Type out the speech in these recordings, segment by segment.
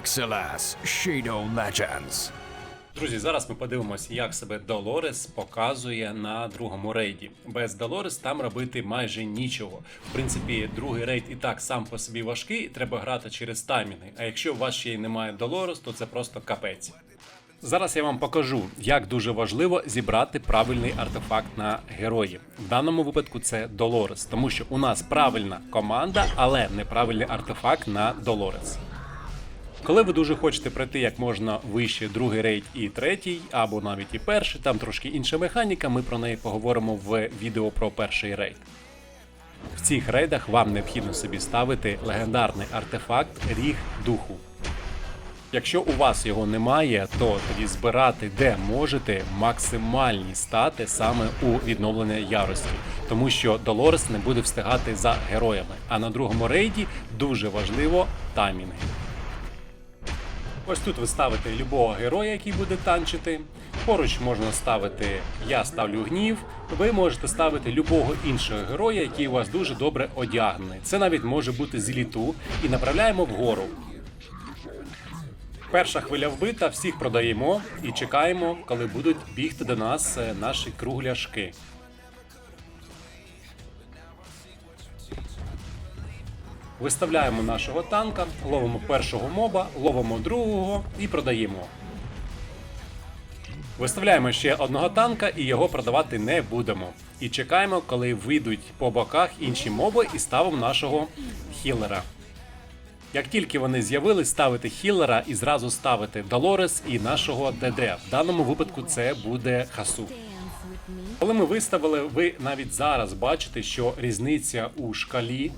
Excelas Shadow Legends. Друзі, зараз ми подивимося, як себе Долорес показує на другому рейді. Без Долорес там робити майже нічого. В принципі, другий рейд і так сам по собі важкий, треба грати через таймінги. А якщо у вас ще й немає Долорес, то це просто капець. Зараз я вам покажу, як дуже важливо зібрати правильний артефакт на герої. В даному випадку це Долорес, тому що у нас правильна команда, але неправильний артефакт на Долорес. Коли ви дуже хочете пройти як можна вище другий рейд і третій, або навіть і перший, там трошки інша механіка, ми про неї поговоримо в відео про перший рейд. В цих рейдах вам необхідно собі ставити легендарний артефакт Ріг Духу. Якщо у вас його немає, то тоді збирати де можете максимальні стати саме у відновлення ярості, тому що Долорес не буде встигати за героями. А на другому рейді дуже важливо таймінги. Ось тут ви ставите любого героя, який буде танчити. Поруч можна ставити Я ставлю гнів. Ви можете ставити любого іншого героя, який у вас дуже добре одягнений. Це навіть може бути з літу. І направляємо вгору. Перша хвиля вбита, всіх продаємо і чекаємо, коли будуть бігти до нас е, наші кругляшки. Виставляємо нашого танка, ловимо першого моба, ловимо другого і продаємо. Виставляємо ще одного танка і його продавати не будемо. І чекаємо, коли вийдуть по боках інші моби і ставимо нашого хілера. Як тільки вони з'явились, ставити хілера і зразу ставити Долорес і нашого ДД. В даному випадку це буде Хасу. Коли ми виставили, ви навіть зараз бачите, що різниця у шкалі.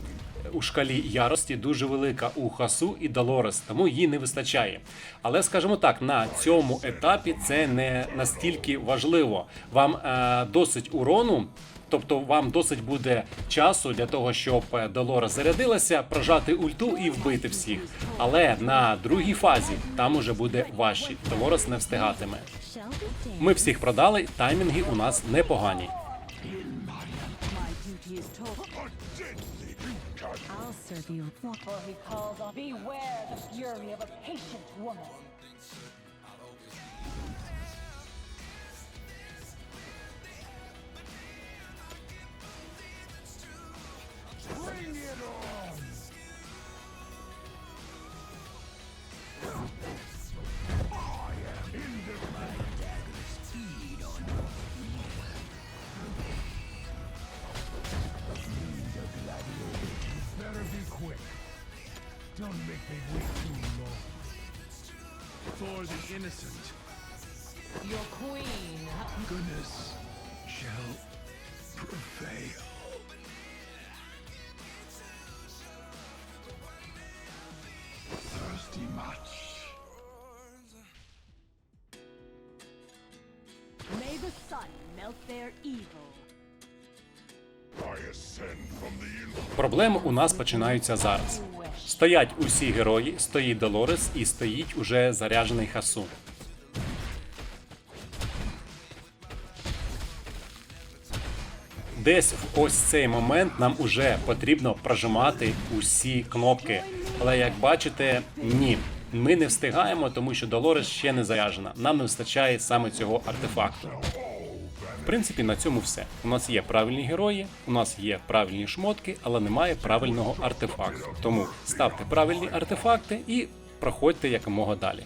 У шкалі ярості дуже велика у Хасу і Долорес, тому їй не вистачає. Але скажімо так, на цьому етапі це не настільки важливо. Вам е, досить урону, тобто вам досить буде часу для того, щоб е, Долорес зарядилася, прожати ульту і вбити всіх. Але на другій фазі там уже буде важче. Долорес не встигатиме. Ми всіх продали, таймінги у нас непогані. I'll serve you. For he calls on beware the fury of a patient woman. Don't make me wait too long. For the innocent, Your queen. goodness shall prevail. Thirsty much. May the sun melt their evil. Проблеми у нас починаються зараз. Стоять усі герої, стоїть Долорес і стоїть уже заряджений Хасу. Десь в ось цей момент нам уже потрібно прожимати усі кнопки. Але як бачите, ні. Ми не встигаємо, тому що Долорес ще не заряджена. Нам не вистачає саме цього артефакту. Принципі, на цьому все. У нас є правильні герої, у нас є правильні шмотки, але немає правильного артефакту. Тому ставте правильні артефакти і проходьте якомога далі.